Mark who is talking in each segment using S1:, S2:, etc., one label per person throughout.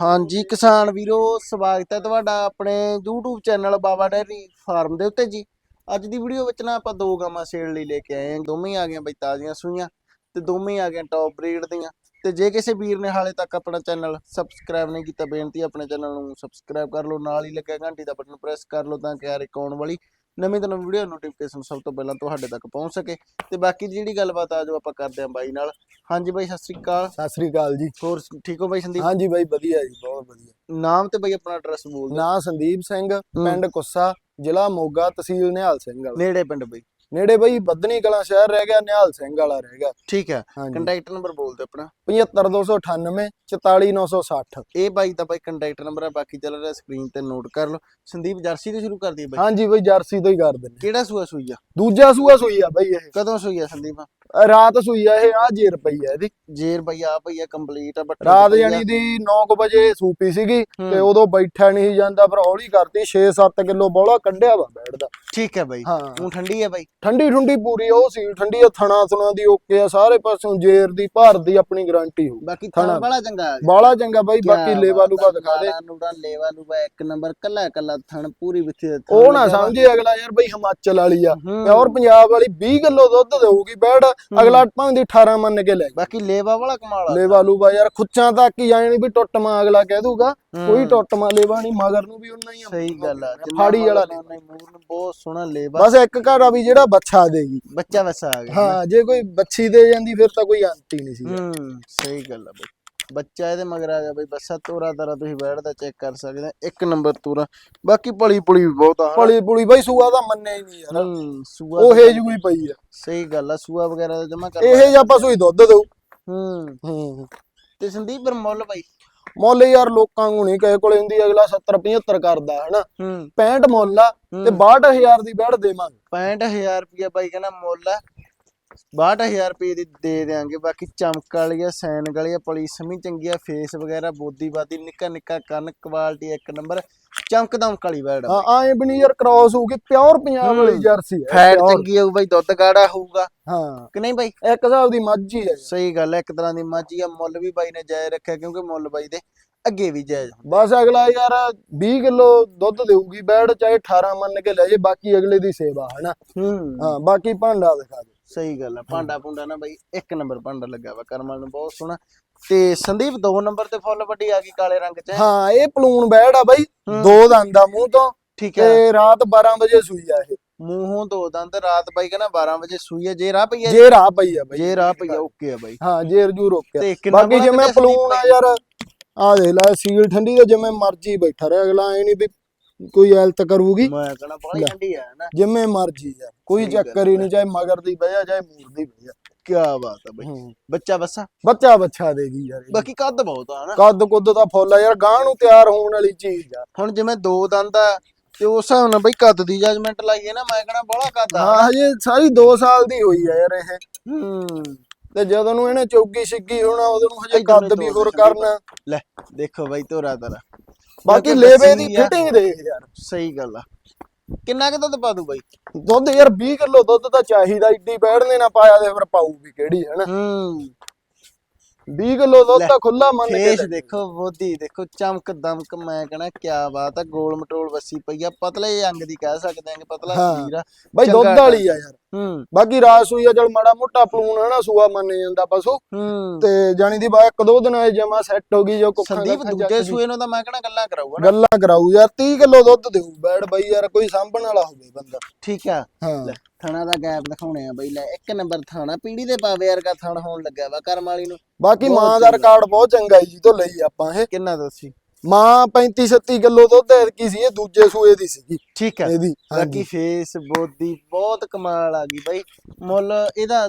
S1: ਹਾਂਜੀ, ਕਿਸਾਨ ਵੀਰੋ, ਸਵਾਗਤ ਹੈ ਤੁਹਾਡਾ ਆਪਣੇ YouTube channel Baba dairy farm ਦੇ ਉੱਤੇ ਜੀ। ਅੱਜ ਦੀ ਵੀਡੀਓ ਵਿੱਚ ਨਾ ਆਪਾਂ ਦੋ ਗਾਵਾਂ ਸੇਲ ਲਈ ਲੈ ਕੇ ਆਏ ਹਾਂ। ਦੋਵੇਂ ਆ ਗਈਆਂ ਬਈ ਤਾਜ਼ੀਆਂ ਸੂਈਆਂ ਤੇ ਦੋਵੇਂ ਆ ਗਈਆਂ ਟੌਪ ਬਰੀਡ ਦੀਆਂ। ਤੇ ਜੇ ਕਿਸੇ ਵੀਰ ਨੇ ਹਾਲੇ ਤੱਕ ਆਪਣਾ ਚੈਨਲ ਸਬਸਕ੍ਰਾਈਬ ਨਹੀਂ ਕੀਤਾ, ਬੇਨਤੀ ਆਪਣੇ ਚੈਨਲ ਨੂੰ ਸਬਸਕ੍ਰਾਈਬ ਕਰ ਲਓ। ਨਾਲ ਹੀ ਲੱਗਿਆ ਘੰਟੀ ਦਾ ਬਟਨ ਪ੍ਰੈਸ ਕਰ ਲਓ ਤਾਂ ਕਿ ਹਰ ਇੱਕ ਆਉਣ ਵਾਲੀ ਨਵੀਂ ਤੋਂ ਨਵੀਂ ਵੀਡੀਓ ਨੋਟੀਫਿਕੇਸ਼ਨ ਸਭ ਤੋਂ ਪਹਿਲਾਂ ਤੁਹਾਡੇ ਤੱਕ ਪਹੁੰਚ ਸਕੇ। ਤੇ ਬਾਕੀ ਦੀ ਜਿਹੜੀ ਗੱਲਬਾਤ ਆ ਜੋ ਆਪਾਂ ਕਰਦੇ ਹਾਂ ਬਾਈ ਨਾਲ। ਹਾਂਜੀ ਬਾਈ ਸਤਿ ਸ੍ਰੀ ਅਕਾਲ।
S2: ਸਤਿ ਸ੍ਰੀ ਅਕਾਲ ਜੀ।
S1: ਹੋਰ ਠੀਕ ਹੋ ਬਾਈ ਸੰਦੀਪ?
S2: ਹਾਂਜੀ ਬਾਈ ਵਧੀਆ ਜੀ ਬਹੁਤ ਵਧੀਆ।
S1: ਨਾਮ ਤੇ ਬਈ ਆਪਣਾ ਐਡਰੈਸ ਬੋਲ ਦਿਓ।
S2: ਨਾਂ ਸੰਦੀਪ ਸਿੰਘ ਪਿੰਡ ਕੁੱਸਾ ਜ਼ਿਲ੍ਹਾ ਮੋਗਾ ਤਹਿਸੀਲ ਨਿਹਾਲ ਸਿੰਘ
S1: ਨੇੜੇ ਪਿੰਡ ਬਈ।
S2: ਨੇੜੇ ਬਾਈ ਬੱਦਨੀ ਕਲਾਂ ਸ਼ਹਿਰ ਰਹਿ ਗਿਆ ਨਿਹਾਲ ਸਿੰਘ ਵਾਲਾ ਰਹਿ ਗਿਆ।
S1: ਠੀਕ ਹੈ।
S2: ਹਾਂਜੀ।
S1: ਕੰਟੈਕਟ ਨੰਬਰ ਬੋਲ ਦਿਓ ਆਪਣਾ।
S2: 75298 44960
S1: ਇਹ ਬਾਈ ਦਾ ਬਾਈ ਕੰਟੈਕਟ ਨੰਬਰ ਹੈ ਬਾਕੀ ਚੱਲ ਰਿਹਾ ਸਕਰੀਨ ਤੇ ਨੋਟ ਕਰ ਲਓ। ਸੰਦੀਪ ਜਰਸੀ ਤੋਂ ਸ਼ੁਰੂ ਕਰ ਦਈਏ ਬਾਈ।
S2: ਹਾਂਜੀ ਬਾਈ ਜਰਸੀ ਤੋਂ ਹੀ ਕਰ ਦਿੰਦੇ।
S1: ਕਿਹੜਾ ਸੂਆ ਸੂਈ ਆ?
S2: ਦੂਜਾ ਸੂਆ ਸੂਈ ਆ ਬਾਈ ਇਹ।
S1: ਕਦੋਂ ਸੂਈ ਆ ਸੰਦੀਪ?
S2: ਰਾਤ ਸੂਈ ਆ ਇਹ ਆ ਜੇਰ ਪਈ ਆ ਇਹਦੀ।
S1: ਜੇਰ ਬਈ ਆ ਪਈ ਆ ਕੰਪਲੀਟ ਆ ਬੱਟ
S2: ਰਾਤ ਜਾਨੀ ਦੀ 9 ਵਜੇ ਸੂਪੀ ਸੀਗੀ ਤੇ ਉਦੋਂ ਬੈਠਾ ਨਹੀਂ ਜਾਂਦਾ ਪਰ ਹੌਲੀ ਕਰਤੀ 6-7 ਕਿਲੋ ਬੋਲਾ ਕੱਢਿਆ ਵਾ ਬੈਠ ਦਾ।
S1: ਠੀਕ ਹੈ ਬਾਈ।
S2: ਹਾਂ।
S1: ਉਹ ਠੰਡੀ ਹੈ ਬਾਈ?
S2: ਠੰਡੀ ਠੰਡੀ ਪੂਰੀ ਉਹ ਸੀ ਠੰਡੀ ਆ ਥਣਾ ਥੁਣਾ ਦੀ ਓਕੇ ਆ ਸਾਰੇ ਪਾਸੋਂ ਜੇਰ ਦੀ ਭਾਰ ਦੀ ਆਪਣੀ ਗਾਰੰਟੀ ਹੋ
S1: ਬਾਕੀ
S2: ਥਣਾ।
S1: ਬੜਾ ਚੰਗਾ
S2: ਬਾਲਾ ਚੰਗਾ ਬਾਈ ਬਾਕੀ ਲੇਵਾ
S1: ਆ,
S2: ਦਿਖਾ ਦੇ।
S1: ਨਾੜਾ ਲੇਵਾ ਲੂਵਾ ਇੱਕ ਨੰਬਰ ਕੱਲਾ ਕੱਲਾ ਥਣ ਪੂਰੀ ਵਿੱਚ
S2: ਉਹ ਨਾ। ਸਮਝੇ ਅਗਲਾ ਯਾਰ ਬਈ ਹਿਮਾਚਲ ਵਾਲੀ ਆ। ਔਰ ਪੰਜਾਬ ਵਾਲੀ 20 ਕਿਲੋ ਦੁੱਧ ਦੇਊਗੀ ਬੈੜ ਅਗਲਾ ਭਾਵੇਂ ਦੀ 18 ਮੰਨ ਕੇ ਲੈ।
S1: ਬਾਕੀ ਲੇਵਾ ਵਾਲਾ ਕਮਾਲ ਆ।
S2: ਲੇਵਾ ਲੂਵਾ ਯਾਰ ਖੁੱਚਾਂ ਤੱਕ ਹੀ ਜਾਣੀ ਵੀ ਟੁੱਟਮਾ ਅਗਲਾ ਕਹਿ ਦੂਗਾ ਕੋਈ। ਟੁੱਟਮਾ ਲੇਵਾ ਨਹੀਂ ਮਗਰ ਨੂੰ ਵੀ ਉਹਨਾਂ ਹੀ ਆ।
S1: ਸਹੀ ਗੱਲ ਆ
S2: ਫਾੜੀ ਵਾਲਾ
S1: ਨਹੀਂ ਮੂਰ ਨੂੰ ਬਹੁਤ ਸੋਹਣਾ ਲੇਵਾ।
S2: ਬਸ ਇੱਕ ਘਰ ਆ ਵੀ ਜਿਹੜਾ ਬੱਚਾ ਦੇਗੀ
S1: ਬੱਚਾ ਵਸਾ ਆ ਗਿਆ।
S2: ਹਾਂ ਜੇ ਕੋਈ ਬੱਚੀ ਦੇ ਜਾਂਦੀ ਫਿਰ ਤਾਂ ਕੋਈ ਅੰਤ ਹੀ ਨਹੀਂ ਸੀ।
S1: ਹੂੰ ਸਹੀ ਗੱਲ ਆ ਬਈ। ਬੱਚਾ ਇਹਦੇ ਮਗਰ ਆ ਗਿਆ ਬਈ ਬੱਸਾ ਤੋਰਾ ਤਾਰਾ ਤੁਸੀਂ ਬੈਠਦਾ ਚੈੱਕ ਕਰ ਸਕਦੇ ਆ ਇੱਕ ਨੰਬਰ ਤੋਰਾ। ਬਾਕੀ ਪਲੀ ਪੁਲੀ ਵੀ ਬਹੁਤ ਆ।
S2: ਪਲੀ ਪੁਲੀ ਬਈ ਸੂਆ ਤਾਂ ਮੰਨਿਆ ਹੀ ਨਹੀਂ ਯਾਰ।
S1: ਸੂਆ
S2: ਉਹ ਹੇਜ ਕੋਈ ਪਈ ਆ।
S1: ਸਹੀ ਗੱਲ ਆ ਸੂਆ ਵਗੈਰਾ ਦਾ ਜਮਾ ਕਰ
S2: ਇਹ ਜਿਹਾ ਪਸ਼ੂ ਹੀ ਦੁੱਧ ਦੇਊ।
S1: ਹੂੰ
S2: ਹੂੰ
S1: ਤੇ ਸੰਦੀਪ ਪਰ ਮੁੱਲ ਬਈ?
S2: ਮੁੱਲ ਯਾਰ ਲੋਕਾਂ ਨੂੰ ਨਹੀਂ ਕਿਸੇ ਕੋਲੇ ਹੁੰਦੀ ਅਗਲਾ 70 75 ਕਰਦਾ ਹਨਾ?
S1: ਹੂੰ।
S2: 65 ਮੁੱਲ ਆ ਤੇ
S1: ਹੂੰ।
S2: 62000 ਦੀ ਬੈੜ ਦੇਵਾਂਗੇ।
S1: 65000 ਰੁਪਇਆ ਬਾਈ ਕਹਿੰਦਾ ਮੁੱਲ ਆ। 62000 ਰੁਪਏ ਦੀ ਦੇ ਦੇਾਂਗੇ ਬਾਕੀ ਚਮਕ ਵਾਲੀ ਆ ਸੈਨ ਵਾਲੀ ਆ ਪਲੀ ਸਮੀ ਚੰਗੀ ਆ ਫੇਸ ਵਗੈਰਾ ਬੋਦੀ ਬਾਦੀ ਨਿੱਕਾ ਨਿੱਕਾ ਕੰਨ ਕੁਆਲਿਟੀ ਇੱਕ ਨੰਬਰ ਚਮਕ ਦਮਕ ਵਾਲੀ ਆ
S2: ਹਾਂ ਐਂ ਵੀ ਨਹੀਂ ਯਾਰ ਕ੍ਰਾਸ ਹੋਊਗੀ ਪਿਓਰ ਪੰਜਾਬ ਵਾਲੀ। ਜਰਸੀ ਹੈ
S1: ਫੈਟ। ਚੰਗੀ ਹੋਊ ਬਾਈ ਦੁੱਧ ਗਾੜਾ ਹੋਊਗਾ।
S2: ਹਾਂ।
S1: ਕਿ ਨਹੀਂ ਬਾਈ?
S2: ਇੱਕ ਹਿਸਾਬ ਦੀ ਮੱਝ ਹੀ ਹੈ
S1: ਸਹੀ ਗੱਲ ਹੈ ਇੱਕ ਤਰ੍ਹਾਂ ਦੀ ਮਾਝੀ ਆ ਮੁੱਲ ਵੀ ਬਾਈ ਨੇ ਜਾਇਜ਼ ਰੱਖਿਆ ਕਿਉਂਕਿ ਮੁੱਲ ਬਾਈ ਦੇ ਅੱਗੇ ਵੀ ਜਾਇਜ਼।
S2: ਬਸ ਅਗਲਾ ਯਾਰ 20 ਕਿਲੋ ਦੁੱਧ ਦੇਊਗੀ ਬੈੜ ਚਾਹੇ 18 ਮੰਨ ਕੇ ਲੈ ਜੇ ਬਾਕੀ ਅਗਲੇ ਦੀ ਸੇਵਾ ਹਨਾ?
S1: ਹਾਂ
S2: ਬਾਕੀ ਭਾਂਡਾ ਦਿਖਾ ਦੇ।
S1: ਸਹੀ ਗੱਲ ਆ ਭਾਂਡਾ ਭੁੰਡਾ ਨਾ ਬਾਈ ਇੱਕ ਨੰਬਰ ਭਾਂਡਾ ਲੱਗਾ ਵਾ ਕਰਮਾਲ ਨੂੰ ਬਹੁਤ ਸੋਹਣਾ। ਤੇ ਸੰਦੀਪ ਦੋ ਨੰਬਰ ਤੇ ਫੁੱਲ ਵੱਡੀ ਆ ਗਈ ਕਾਲੇ ਰੰਗ ਚ।
S2: ਹਾਂ ਇਹ ਪਲੂਣ ਬੈੜ ਆ ਬਾਈ
S1: ਹੂੰ।
S2: ਦੋ ਦੰਦ ਆ ਮੂੰਹ ਤੋਂ
S1: ਠੀਕ ਹੈ
S2: ਤੇ ਰਾਤ 12 ਵਜੇ ਸੂਈ ਆ ਇਹ।
S1: ਮੂੰਹੋਂ ਦੋ ਦੰਦ ਰਾਤ ਬਾਈ ਕਹਿੰਦਾ 12 ਵਜੇ ਸੂਈ ਹੈ ਜੇ ਰਾਹ ਪਈ ਹੈ
S2: ਜੇ? ਰਾਹ ਪਈ ਆ ਬਾਈ।
S1: ਜੇ ਰਾਹ ਪਈ ਹੈ ਓਕੇ ਆ ਬਾਈ।
S2: ਹਾਂ ਜੇਰ ਜੂ ਰੋਕਿਆ
S1: ਤੇ ਕਿੰਨਾ
S2: ਬਾਕੀ ਜਿਵੇਂ ਪਲੂਣ ਆ ਯਾਰ ਆ ਦੇ ਲੈ ਸੀਲ ਠੰਡੀ ਤੇ ਜਿਵੇਂ ਮਰਜ਼ੀ ਬੈਠਾ ਰਿਹਾ ਅਗਲਾ ਐ ਨਹੀਂ ਵੀ ਕੋਈ ਹੈਲਥ ਕਰੂਗੀ।
S1: ਮੈਂ ਕਹਿੰਦਾ ਬੜੀ
S2: ਲੈ।
S1: ਠੰਡੀ ਆ ਨਾ?
S2: ਜਿਵੇਂ ਮਰਜ਼ੀ ਯਾਰ ਕੋਈ ਚੱਕਰ ਹੀ ਨਹੀਂ ਚਾਹੇ ਮਗਰ ਦੀ ਬਹਿ ਜਾ ਚਾਹੇ ਮੂਰ ਦੀ ਬਹਿ ਜਾ।
S1: ਕੀ ਬਾਤ ਆ ਬਾਈ। ਬੱਚਾ ਬੱਸਾ?
S2: ਬੱਚਾ ਬੱਚਾ ਦੇਗੀ ਯਾਰ।
S1: ਬਾਕੀ ਕੱਦ ਬਹੁਤ ਆ ਨਾ?
S2: ਕੱਦ ਕੁੱਦ ਦਾ ਫੁੱਲ ਆ ਯਾਰ ਗਾਂ ਨੂੰ ਤਿਆਰ ਹੋਣ ਵਾਲੀ ਚੀਜ਼ ਆ।
S1: ਹੁਣ ਜਿਵੇਂ ਦੋ ਦੰਦ ਆ ਤੇ ਉਸ ਹਿਸਾਬ ਨਾਲ ਬਈ ਕੱਦ ਦੀ ਜਜਮੈਂਟ ਲਾਈਏ ਨਾ ਮੈਂ ਕਹਿੰਦਾ ਬੜਾ ਕੱਦ ਆ।
S2: ਹਾਂ ਹਜੇ ਸਾਰੀ 2 ਸਾਲ ਦੀ ਹੋਈ ਆ ਯਾਰ ਇਹ।
S1: ਹੂੰ।
S2: ਤੇ ਜਦੋਂ ਨੂੰ ਇਹਨੇ ਚੌਗੀ ਛਿੱਗੀ ਹੋਣਾ ਉਦੋਂ ਨੂੰ ਹਜੇ ਕੱਦ ਵੀ ਹੋਰ ਕਰਨਾ।
S1: ਲੈ ਦੇਖੋ ਬਾਈ ਤੋਰਾ ਤਰਾ
S2: ਬਾਕੀ ਲੇਵੇ ਦੀ
S1: ਆ।
S2: ਫਿਟਿੰਗ ਦੇ ਯਾਰ।
S1: ਸਹੀ ਗੱਲ ਆ। ਕਿੰਨਾ ਕੁ ਦੁੱਧ ਪਾ ਦੂ ਬਾਈ?
S2: ਦੁੱਧ ਯਾਰ 20 ਕਿਲੋ ਦੁੱਧ ਤਾਂ ਚਾਹੀਦਾ ਏਡੀ ਬੈਠਨੇ ਨਾ ਪਾਇਆ ਤੇ ਫਿਰ ਪਾਊ ਵੀ ਕਿਹੜੀ ਹੈ ਨਾ
S1: ਹੂੰ।
S2: 20 ਕਿਲੋ ਦੁੱਧ ਤਾਂ ਖੁੱਲਾ ਮੰਨ ਕੇ
S1: ਫੇਸ। ਦੇਖੋ ਬੋਦੀ ਦੇਖੋ ਚਮਕ ਦਮਕ ਮੈਂ ਕਹਣਾ ਕਿਆ ਬਾਤ ਆ ਗੋਲ ਮਟੋਲ ਵੱਸੀ ਪਈ ਆ ਪਤਲੇ ਅੰਗ ਦੀ ਕਹਿ ਸਕਦੇ ਆਂਗੇ ਪਤਲਾ। ਸਰੀਰ ਆ।
S2: ਬਾਈ ਦੁੱਧ ਵਾਲੀ ਆ ਯਾਰ।
S1: ਹੂੰ।
S2: ਬਾਕੀ ਰਾਸ ਸੂਈ ਆ ਮਾੜਾ ਮੋਟਾ ਪਲੂਣ ਹੈ ਨਾ ਸੂਆ ਮੰਨ ਜਾਂਦਾ ਪਸ਼ੂ। ਤੇ ਜਾਣੀ ਦੀ ਬਾ ਇੱਕ ਦੋ ਦਿਨਾਂ ਚ ਜਮਾ ਸੈੱਟ ਹੋ ਗਈ ਜੋ ਕੁੱਖਾਂ
S1: ਸੰਦੀਪ ਦੂਜੇ। ਸੂਏ ਨੂੰ ਤਾਂ ਮੈਂ ਕਹਣਾ ਗੱਲਾਂ ਕਰਾਊਗਾ ਨਾ
S2: ਗੱਲਾਂ ਕਰਾਊ ਯਾਰ 30 ਕਿਲੋ ਦੁੱਧ ਦੇਊ ਬੈੜ ਬਾਈ ਯਾਰ ਕੋਈ ਸਾਂਭਣ ਵਾਲਾ ਹੋਵੇ ਬੰਦਾ।
S1: ਠੀਕ ਆ।
S2: ਹਾਂ।
S1: ਥਣਾ ਦਾ ਗੈਪ ਦਿਖਾਉਣੇ ਆ ਬਈ ਲੈ ਇੱਕ ਨੰਬਰ ਥਾਣਾ ਪੀੜੀ ਦੇ ਪਾਵੇ ਵਰਗਾ ਥਣ ਹੋਣ ਲੱਗਾ ਵਾ ਕਰਮ ਵਾਲੀ ਨੂੰ।
S2: ਬਾਕੀ ਮਾਂ ਦਾ। ਰਿਕਾਰਡ ਬਹੁਤ ਚੰਗਾ ਜੀ ਤੋਂ ਲਈ ਆਪਾਂ ਇਹ
S1: ਕਿੰਨਾ ਦੱਸੀ?
S2: ਮਾਂ 35 36 ਕਿਲੋ ਦੁੱਧ ਐਤਕੀ ਸੀ ਇਹ ਦੂਜੇ ਸੂਏ ਦੀ ਸੀਗੀ।
S1: ਠੀਕ ਹੈ।
S2: ਇਹਦੀ
S1: ਬਾਕੀ ਫੇਸ ਬੋਦੀ ਬਹੁਤ ਕਮਾਲ ਆ ਗਈ ਬਾਈ। ਮੁੱਲ ਇਹਦਾ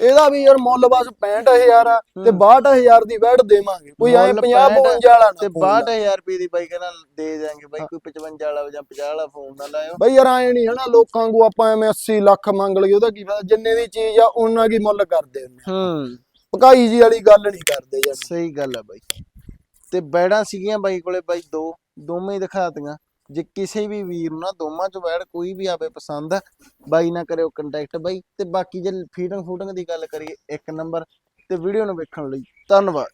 S2: ਇਹਦਾ ਵੀ ਯਾਰ ਮੁੱਲ ਬਸ 65000 ਆ ਤੇ
S1: ਹੂੰ।
S2: 62000 ਦੀ ਵੈਟ ਦੇਵਾਂਗੇ। ਕੋਈ ਐ
S1: ਮੁੱਲ
S2: 50
S1: 65
S2: 52 ਵਾਲਾ
S1: ਤੇ
S2: ਨਾ ਫੋਨ ਲਾ।
S1: 62000 ਰੁਪਏ ਦੀ ਬਾਈ ਕਹਿੰਦਾ ਦੇ ਦਿਆਂਗੇ ਬਾਈ ਕੋਈ 55 ਵਾਲਾ ਜਾਂ 50 ਵਾਲਾ ਫੋਨ ਨਾ ਲਾਇਓ।
S2: ਬਈ ਯਾਰ ਐ ਨਹੀਂ ਹਨਾ ਲੋਕਾਂ ਨੂੰ ਆਪਾਂ ਐਵੇਂ 80 ਲੱਖ ਮੰਗ ਲਈਏ ਉਹਦਾ ਕੀ ਫਾਇਦਾ? ਜਿੰਨੇ ਦੀ ਚੀਜ਼ ਆ ਉਹਨਾਂ ਕੀ ਮੁੱਲ ਕਰਦੇ ਹੁੰਦੇ।
S1: ਹੂੰ।
S2: ਭਕਾਈ ਜੀ ਵਾਲੀ ਗੱਲ ਨਹੀਂ ਕਰਦੇ ਯਾਰ।
S1: ਸਹੀ ਗੱਲ ਆ ਬਾਈ। ਤੇ ਬੈੜਾਂ ਸੀਗੀਆਂ ਬਾਈ ਕੋਲੇ ਬਾਈ ਦੋ, ਦੋਵੇਂ ਦਿਖਾਤੀਆਂ। ਜੇ ਕਿਸੇ ਵੀ ਵੀਰ ਨੂੰ ਨਾ ਦੋਵਾਂ ਚੋਂ ਬੈੜ ਕੋਈ ਵੀ ਆਵੇ ਪਸੰਦ, ਬਾਈ ਨਾ ਕਰਿਓ ਕੰਟੈਕਟ ਬਾਈ। ਤੇ ਬਾਕੀ ਜੇ ਫੀਡਿੰਗ ਫੂਡਿੰਗ ਦੀ ਗੱਲ ਕਰੀਏ, ਇੱਕ ਨੰਬਰ ਤੇ ਵੀਡੀਓ ਨੂੰ ਵੇਖਣ ਲਈ ਧੰਨਵਾਦ